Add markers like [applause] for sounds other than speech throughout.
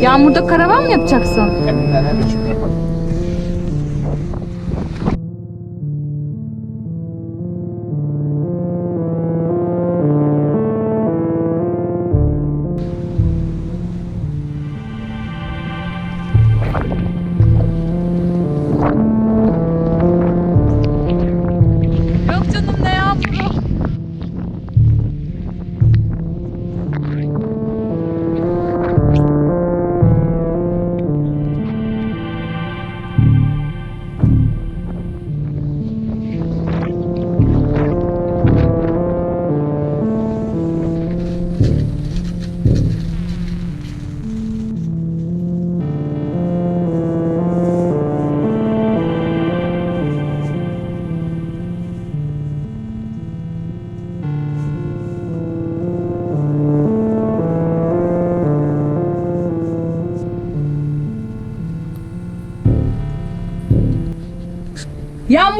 Yağmurda karavan mı yapacaksın? Biçim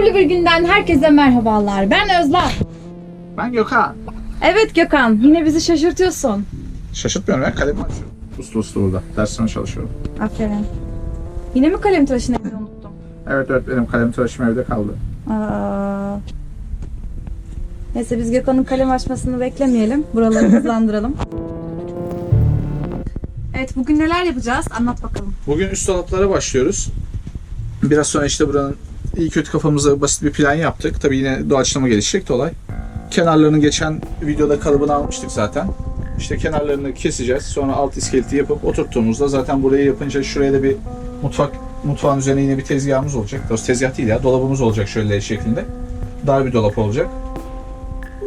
Yağmurlu bir günden herkese merhabalar. Ben Özlem. Ben Gökhan. Evet Gökhan, yine bizi şaşırtıyorsun. Şaşırtmıyorum ya kalemi açıyorum. Uslu uslu burada. Dersine çalışıyorum. Aferin. Yine mi kalem tıraşını evde unuttum? Evet evet benim kalem tıraşım evde kaldı. Aa. Neyse biz Gökhan'ın kalem açmasını beklemeyelim. Buraları [laughs] hızlandıralım. Evet bugün neler yapacağız? Anlat bakalım. Bugün üst dolaplara başlıyoruz. Biraz sonra işte buranın iyi kötü kafamıza basit bir plan yaptık. Tabii yine doğaçlama gelişecek olay. Kenarlarını geçen videoda kalıbını almıştık zaten. İşte kenarlarını keseceğiz. Sonra alt iskeleti yapıp oturttuğumuzda zaten burayı yapınca şuraya da bir mutfak mutfağın üzerine yine bir tezgahımız olacak. Doğrusu tezgah değil ya dolabımız olacak şöyle L şeklinde. Dar bir dolap olacak.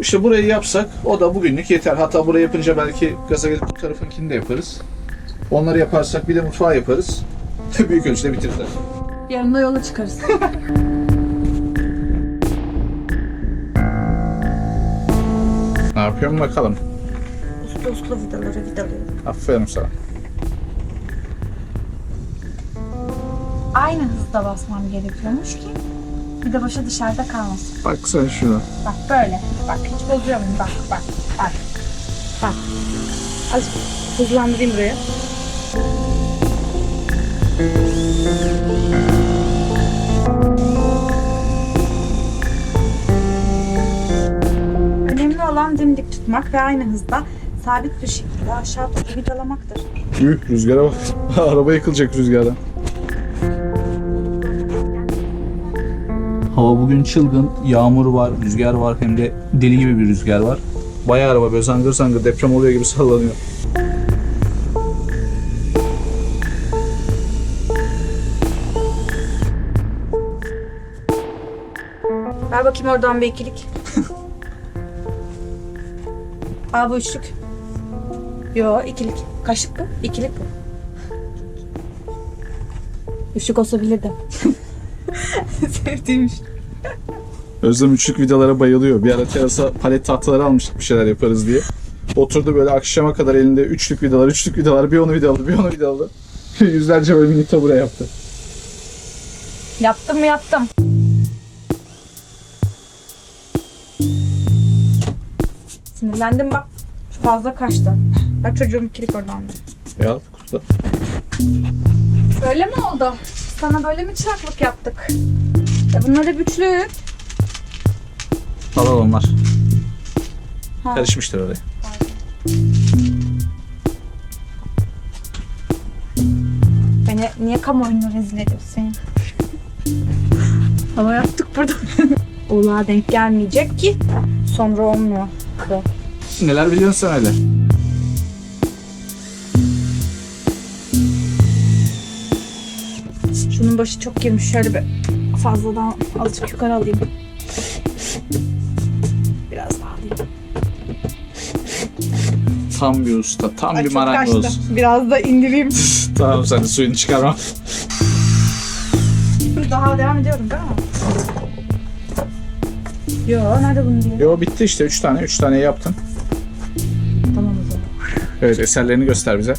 İşte burayı yapsak o da bugünlük yeter. Hatta burayı yapınca belki gaza gelip bu tarafınkini de yaparız. Onları yaparsak bir de mutfağı yaparız. [laughs] Büyük ölçüde bitiririz. Yarın da yola çıkarız. [laughs] Ne yapıyorum bakalım. uslu uslu vidaları vidalıyorum. Aferin sana. Aynı hızda basmam gerekiyormuş ki bir de başa dışarıda kalmasın. Bak sen şuna. Bak böyle. Bak hiç bozuyor muyum? Bak bak bak. Bak. Azıcık hızlandırayım burayı. Olan dimdik tutmak ve aynı hızda sabit bir şekilde aşağı doğru vidalamaktır. Büyük rüzgara bak. [laughs] Araba yıkılacak rüzgardan. Hava bugün çılgın. Yağmur var, rüzgar var hem de deli gibi bir rüzgar var. Bayağı araba böyle zangır zangır deprem oluyor gibi [laughs] sallanıyor. Ver bakayım oradan bir ikilik. Aa bu üçlük. Yo ikilik. Kaşık bu. ikilik bu. Üçlük olsa bilirdim. [laughs] Sevdiğim üçlük. Özlem üçlük vidalara bayılıyor. Bir ara terasa palet tahtaları almıştık bir şeyler yaparız diye. Oturdu böyle akşama kadar elinde üçlük vidalar, üçlük vidalar, bir onu vidaladı, bir onu vidaladı. [laughs] Yüzlerce böyle mini tabure yaptı. Yaptım mı yaptım. Sinirlendim bak. Şu fazla kaçtı. Bak çocuğum ikilik oradan. Ya kutuda. Böyle mi oldu? Sana böyle mi çıraklık yaptık? Ya bunlar hep üçlük. Al al onlar. Ha. Karışmıştır oraya. Beni niye kamuoyunu rezil ediyorsun? Ama yaptık burada. [laughs] Oğlağa denk gelmeyecek ki sonra olmuyor. Bu. Neler biliyorsun sen öyle? Şunun başı çok girmiş. Şöyle bir fazladan azıcık yukarı alayım. Biraz daha alayım. Tam bir usta, tam Ay, bir çok marangoz. kaçtı. Biraz da indireyim. [laughs] tamam sen de suyunu çıkarma. Daha devam ediyorum değil mi? Yo nerede bunun diye? Yo bitti işte 3 tane, 3 tane yaptın. Evet eserlerini göster bize.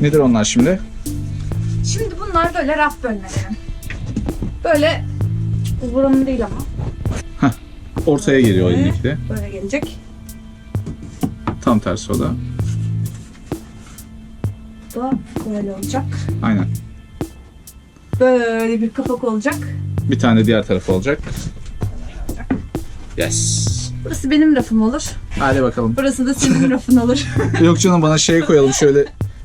Nedir onlar şimdi? Şimdi bunlar böyle raf bölmeleri. Böyle buranın değil ama. ortaya geliyor o Böyle. elindekiyle. Böyle gelecek. Tam tersi o da. Bu da böyle olacak. Aynen. Böyle bir kapak olacak. Bir tane diğer tarafı olacak. Yes. Burası benim rafım olur. Hadi bakalım. Burası da senin rafın olur. [laughs] Yok canım bana şey koyalım şöyle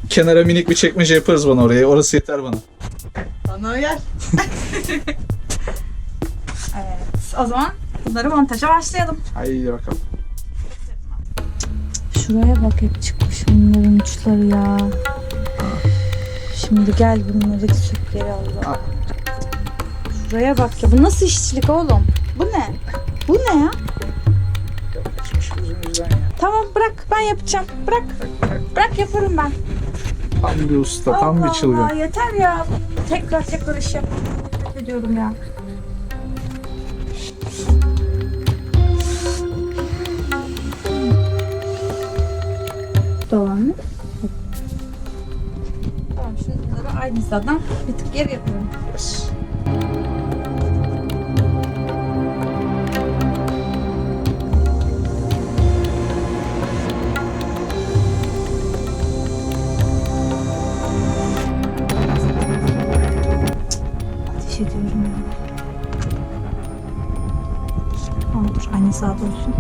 kenara minik bir çekmece yaparız bana oraya. Orası yeter bana. Bana gel. [laughs] evet. O zaman bunları montaja başlayalım. Haydi bakalım. Şuraya bak hep çıkmış bunların uçları ya. Şimdi gel bunları sök geri Allah. Şuraya bak ya. Bu nasıl işçilik oğlum? Bu ne? Bu ne ya? Tamam bırak ben yapacağım. Bırak. Bırak yaparım ben. Tam bir usta, tam Allah bir çılgın. Allah, yeter ya. Tekrar tekrar iş. Nefret ediyorum ya. Dolanlı. Tamam şunları aynı hizadan bir tık geri yapıyorum. Yes. Ateş ediyorum ya. Tamam dur aynı hizada olsun.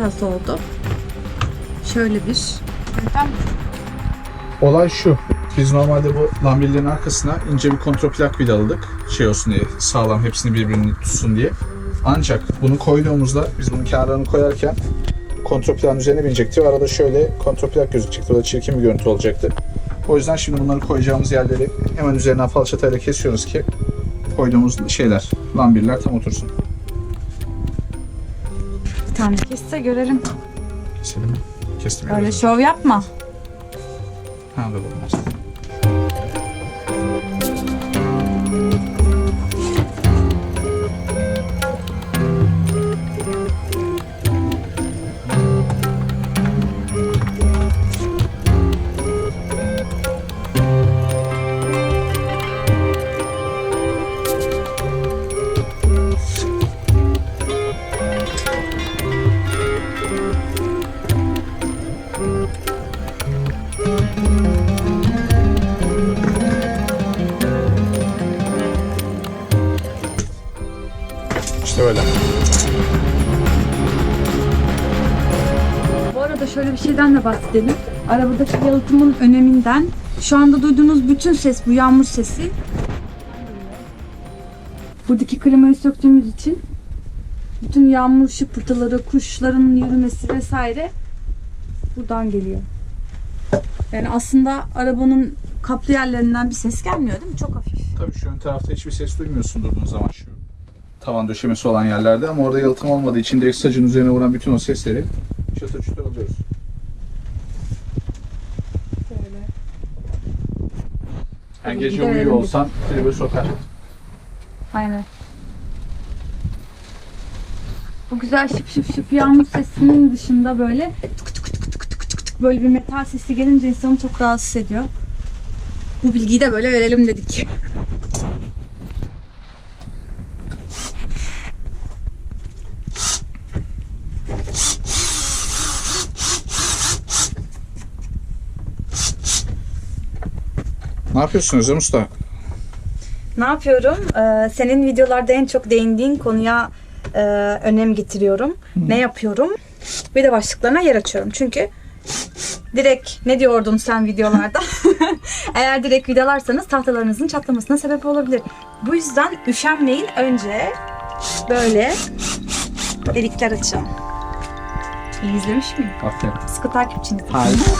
Hatası oldu. Şöyle bir Olay şu. Biz normalde bu lambillerin arkasına ince bir kontroplak vidaladık. Şey olsun diye, sağlam hepsini birbirini tutsun diye. Ancak bunu koyduğumuzda, biz bunun kenarlarını koyarken kontroplakın üzerine binecekti arada şöyle kontroplak gözükecekti. O da çirkin bir görüntü olacaktı. O yüzden şimdi bunları koyacağımız yerleri hemen üzerinden falçatayla kesiyoruz ki koyduğumuz şeyler, lambirler tam otursun. Tane kesse görelim. Keselim. Kestim. Öyle şov yapma. Ha, dur, olmaz. Şöyle bir şeyden de bahsedelim. Arabadaki yalıtımın öneminden. Şu anda duyduğunuz bütün ses bu yağmur sesi. Buradaki klimayı söktüğümüz için bütün yağmur şıpırtıları, kuşların yürümesi vesaire buradan geliyor. Yani aslında arabanın kaplı yerlerinden bir ses gelmiyor değil mi? Çok hafif. Tabii şu ön tarafta hiçbir ses duymuyorsun durduğun zaman şu tavan döşemesi olan yerlerde ama orada yalıtım olmadığı için direkt sacın üzerine vuran bütün o sesleri çatır çutur alıyoruz. Böyle. Yani Tabii gece uyuyor biz. olsan tribe sokar. Aynen. Bu güzel şıp şıp şıp yağmur sesinin dışında böyle tık tık tık tık tık tık tık böyle bir metal sesi gelince insanı çok rahatsız ediyor. Bu bilgiyi de böyle verelim dedik. Ne yapıyorsun Özlem Usta? Ne yapıyorum? Ee, senin videolarda en çok değindiğin konuya e, önem getiriyorum. Ne yapıyorum? Bir de başlıklarına yer açıyorum. Çünkü direkt ne diyordun sen videolarda? [laughs] Eğer direkt vidalarsanız tahtalarınızın çatlamasına sebep olabilir. Bu yüzden üşenmeyin. Önce böyle delikler açın. İyi izlemiş miyim? Aferin. Sıkı takipçiniz. Harika.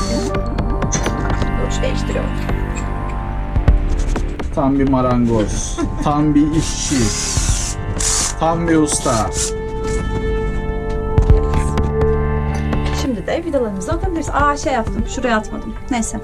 Ölçü değiştiriyorum. Tam bir marangoz. Tam bir işçi. Tam bir usta. Şimdi de vidalarımızı atabiliriz. Aa şey yaptım. Şuraya atmadım. Neyse.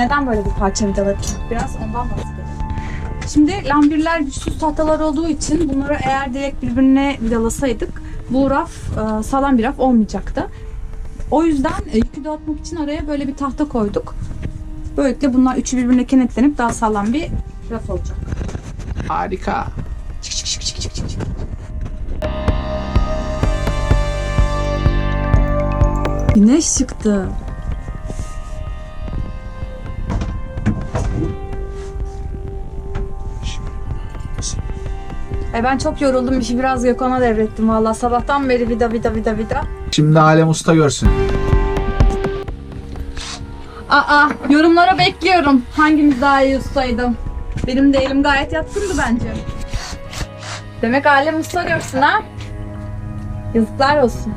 Neden böyle bir parça vidaladık? Biraz ondan bahsedelim. Şimdi lambirler güçsüz tahtalar olduğu için bunları eğer direkt birbirine vidalasaydık bu raf e, sağlam bir raf olmayacaktı. O yüzden e, yükü dağıtmak için araya böyle bir tahta koyduk. Böylelikle bunlar üçü birbirine kenetlenip daha sağlam bir raf olacak. Harika. Çık çık çık çık çık çık. çık. Güneş çıktı. Ben çok yoruldum. işi biraz Gökhan'a devrettim valla. Sabahtan beri vida vida vida vida. Şimdi alem usta görsün. Aa yorumlara bekliyorum. Hangimiz daha iyi ustaydı? Benim de elim gayet yatkındı bence. Demek alem usta görsün ha? Yazıklar olsun.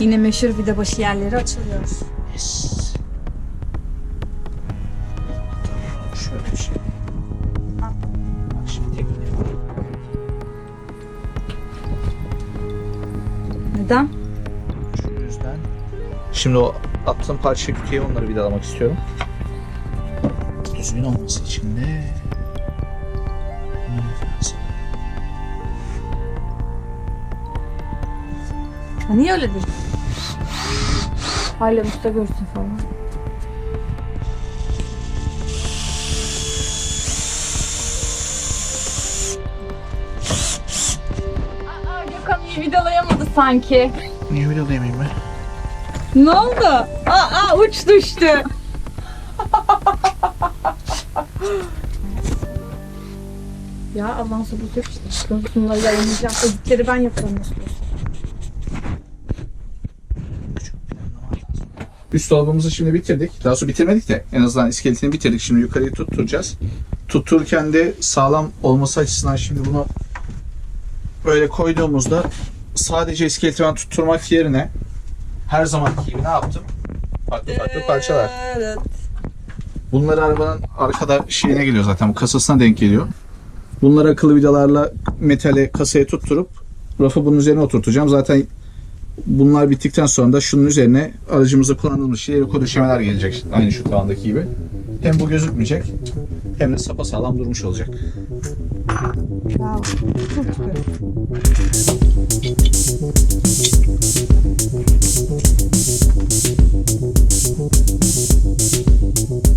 Yine meşhur vida başı yerleri açılıyor. Neden? Şu yüzden. Şimdi o attığım parça kütüğe onları vidalamak istiyorum. Düzgün olması için de niye öyle dedin? Alem usta görsün falan. Aa, iyi vidalayamadı sanki. Niye vidalayamayayım ben? Ne oldu? Aa, uç düştü. [laughs] ya Allah'ın sabır yok işte. Bunları yayınlayacağım. Editleri ben yaparım. Üst dolabımızı şimdi bitirdik. Daha sonra bitirmedik de en azından iskeletini bitirdik. Şimdi yukarıyı tutturacağız. Tuttururken de sağlam olması açısından şimdi bunu böyle koyduğumuzda sadece iskeleti ben tutturmak yerine her zamanki gibi ne yaptım? Farklı farklı parçalar. Evet. Bunlar arabanın arkada şeyine geliyor zaten bu kasasına denk geliyor. Bunları akıllı vidalarla metale kasaya tutturup rafı bunun üzerine oturtacağım. Zaten bunlar bittikten sonra da şunun üzerine aracımızda kullanılmış şey döşemeler gelecek. Aynı şu tavandaki gibi. Hem bu gözükmeyecek hem de sapasağlam durmuş olacak. Bravo.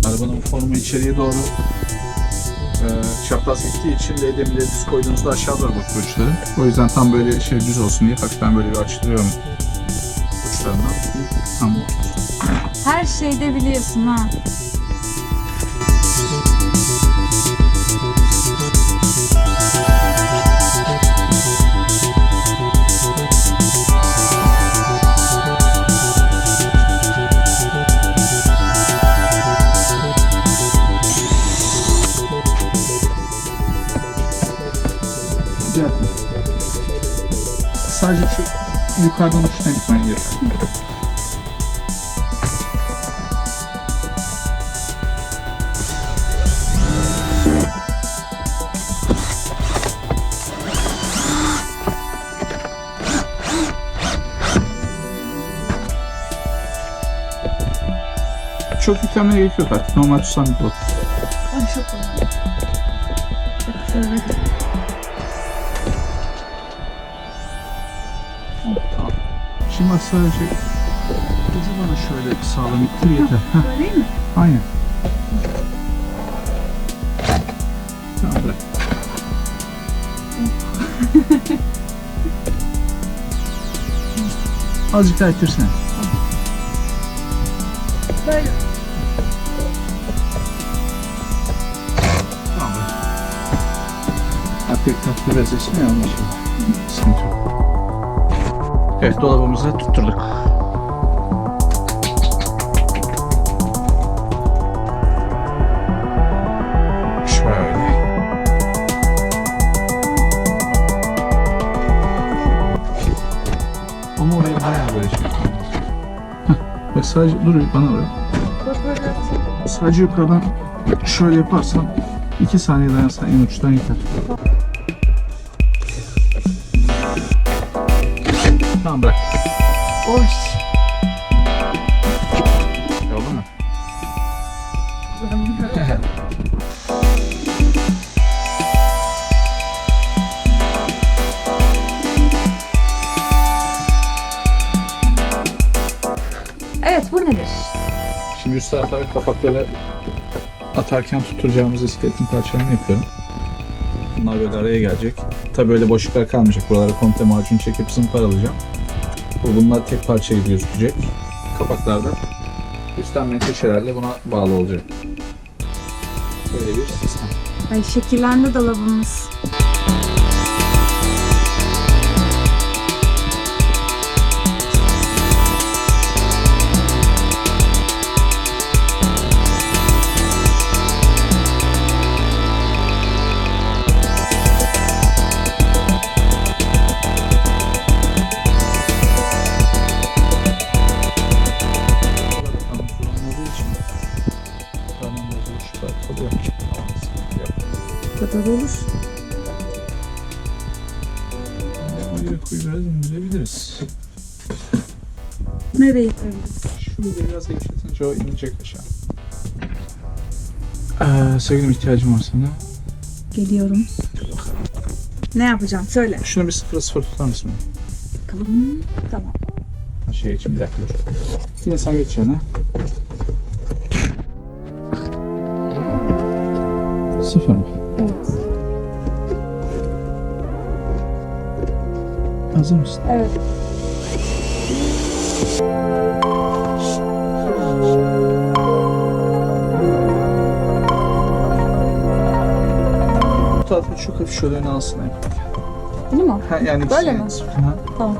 Arabanın formu içeriye doğru e, çapraz gittiği için L demirleri düz koyduğunuzda aşağı doğru bakıyor uçları. O yüzden tam böyle şey düz olsun diye hafiften böyle bir açtırıyorum uçlarından. Tam Her şeyde biliyorsun ha. Sadece şu yukarıdan gitmen yeter. Çok yüklenmeye gerek yok artık. Normal tutsam bir bot. Ay çok oldu. Tamam. Bak sadece ucu bana şöyle sağlam ittir yeter. Heh, Böyle mi? aynen. Tamam bırak. Azıcık daha ittirsene. Böyle. Tamam takdir bezesi mi yanlış? Sıkıntı yok. Evet dolabımızı tutturduk. Şöyle. Ama oraya bayağı böyle şey. Bak sadece dur bana bırak. Sadece yukarıdan şöyle yaparsan 2 saniye dayansan en uçtan yeter. Tamam bırak. Boş. Oldu mu? Evet bu nedir? Şimdi üst tarafa kapakları atarken tutturacağımız iskeletin parçalarını yapıyorum. Bunlar böyle araya gelecek. Tabii böyle boşluklar kalmayacak. Buralara komple macun çekip zımparalayacağım. Bu bunlar tek parça gibi gözükecek kapaklarda. Üstten menteşelerle buna bağlı olacak. Böyle bir sistem. Ay şekillendi dolabımız. Nereye koyabiliriz? Şurada biraz gevşetince o inecek aşağı. Ee, sevgilim ihtiyacım var sana. Geliyorum. Ne yapacağım? Söyle. Şunu bir sıfıra sıfır tutar mısın? Bakalım. Tamam. Şey için bir dakika dur. Yine sen geç yana. Sıfır mı? Evet. Hazır mısın? Evet. Bu tarafı çok hafif şöyle öne alsın. Bunu mu? Ha, yani Böyle mi? Ha. Tamam.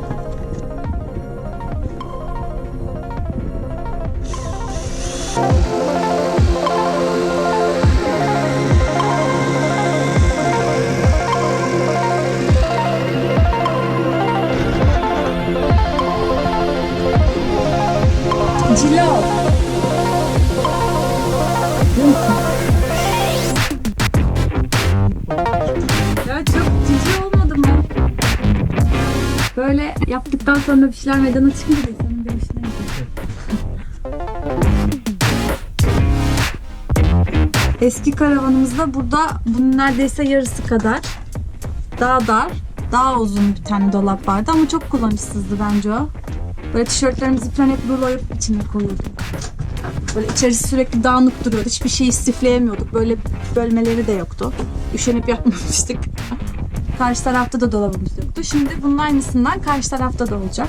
Yaptıktan sonra bir şeyler meydana çıkınca da insanın bir. Eski karavanımızda burada bunun neredeyse yarısı kadar daha dar, daha uzun bir tane dolap vardı ama çok kullanışsızdı bence o. Böyle tişörtlerimizi falan hep ruloyup içine koyuyorduk. Böyle içerisi sürekli dağınık duruyordu. Hiçbir şey istifleyemiyorduk. Böyle bölmeleri de yoktu. Üşenip yapmamıştık. Karşı tarafta da dolabımız yoktu. Şimdi bunun aynısından karşı tarafta da olacak.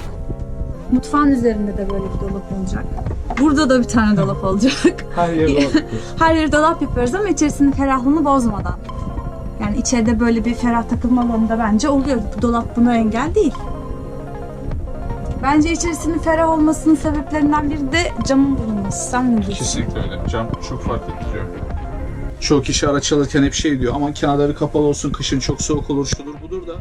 Mutfağın üzerinde de böyle bir dolap olacak. Burada da bir tane dolap olacak. [laughs] Her yere dolap [laughs] Her yeri dolap yapıyoruz ama içerisinin ferahlığını bozmadan. Yani içeride böyle bir ferah takılma alanı da bence oluyor. Bu dolap buna engel değil. Bence içerisinin ferah olmasının sebeplerinden biri de camın bulunması. Sen ne diyorsun? Kesinlikle öyle. Cam çok fark ettiriyor. Çoğu kişi araç alırken hep şey diyor ama kenarları kapalı olsun kışın çok soğuk olur şudur budur da.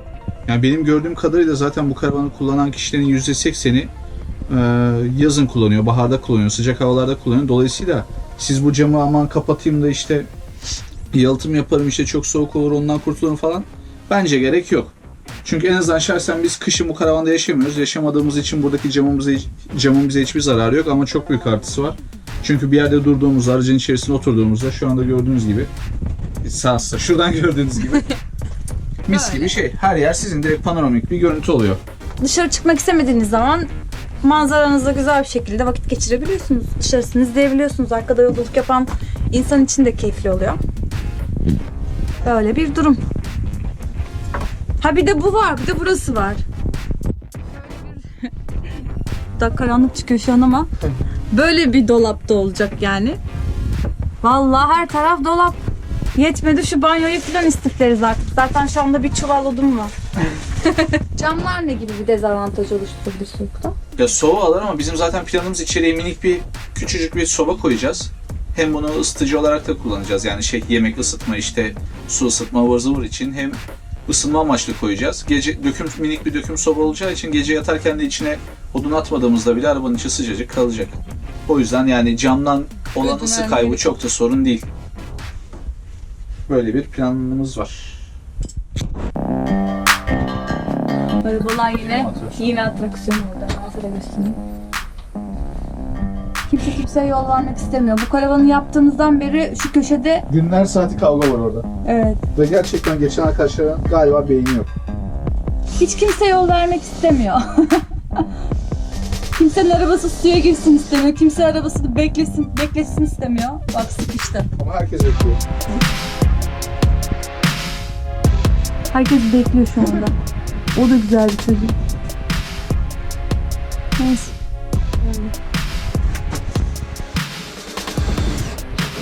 Yani benim gördüğüm kadarıyla zaten bu karavanı kullanan kişilerin %80'i e, yazın kullanıyor, baharda kullanıyor, sıcak havalarda kullanıyor. Dolayısıyla siz bu camı aman kapatayım da işte yalıtım yaparım işte çok soğuk olur ondan kurtulurum falan. Bence gerek yok. Çünkü en azından şahsen biz kışın bu karavanda yaşamıyoruz. Yaşamadığımız için buradaki camımıza, camın bize hiçbir zararı yok ama çok büyük artısı var. Çünkü bir yerde durduğumuzda, aracın içerisinde oturduğumuzda şu anda gördüğünüz gibi sağ şuradan [laughs] gördüğünüz gibi [laughs] mis gibi şey. Her yer sizin direkt panoramik bir görüntü oluyor. Dışarı çıkmak istemediğiniz zaman manzaranızda güzel bir şekilde vakit geçirebiliyorsunuz. Dışarısını izleyebiliyorsunuz. Arkada yolculuk yapan insan için de keyifli oluyor. Böyle bir durum. Ha bir de bu var. Bir de burası var. da karanlık çıkıyor şu an ama böyle bir dolapta olacak yani. Vallahi her taraf dolap. Yetmedi şu banyoyu falan istifleriz artık. Zaten şu anda bir çuval odun var. [laughs] Camlar ne gibi bir dezavantaj oluşturabilir soğukta? Ya soba alır ama bizim zaten planımız içeriye minik bir küçücük bir soba koyacağız. Hem bunu ısıtıcı olarak da kullanacağız. Yani şey yemek ısıtma işte su ısıtma ıvır zıvır için hem ısınma amaçlı koyacağız. Gece döküm minik bir döküm soba olacağı için gece yatarken de içine odun atmadığımızda bile arabanın içi sıcacık kalacak. O yüzden yani camdan olan Ödün ısı kaybı çok da sorun değil. Böyle bir planımız var. Arabalar yine yine atraksiyon orada. Size göstereyim. Kimse kimseye yol vermek istemiyor. Bu karavanı yaptığımızdan beri şu köşede Günler saati kavga var orada. evet Ve gerçekten geçen arkadaşların galiba beyni yok. hiç kimse yol vermek istemiyor. Kimsenin arabası suya girsin istemiyor. Kimse arabasını beklesin, beklesin istemiyor. Bak sıkıştı. Ama herkes bekliyor. Herkes bekliyor şu anda. O da güzel bir çocuk. Neyse.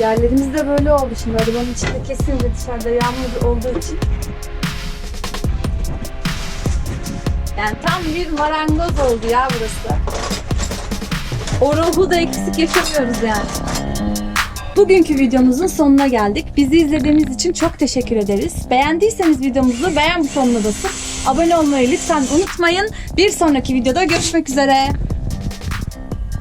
Yerlerimiz de böyle oldu şimdi. Arabanın içinde kesinlikle dışarıda yağmur olduğu için. Yani tam bir marangoz oldu ya burası. O ruhu da eksik yaşamıyoruz yani. Bugünkü videomuzun sonuna geldik. Bizi izlediğiniz için çok teşekkür ederiz. Beğendiyseniz videomuzu beğen butonuna basıp abone olmayı lütfen unutmayın. Bir sonraki videoda görüşmek üzere.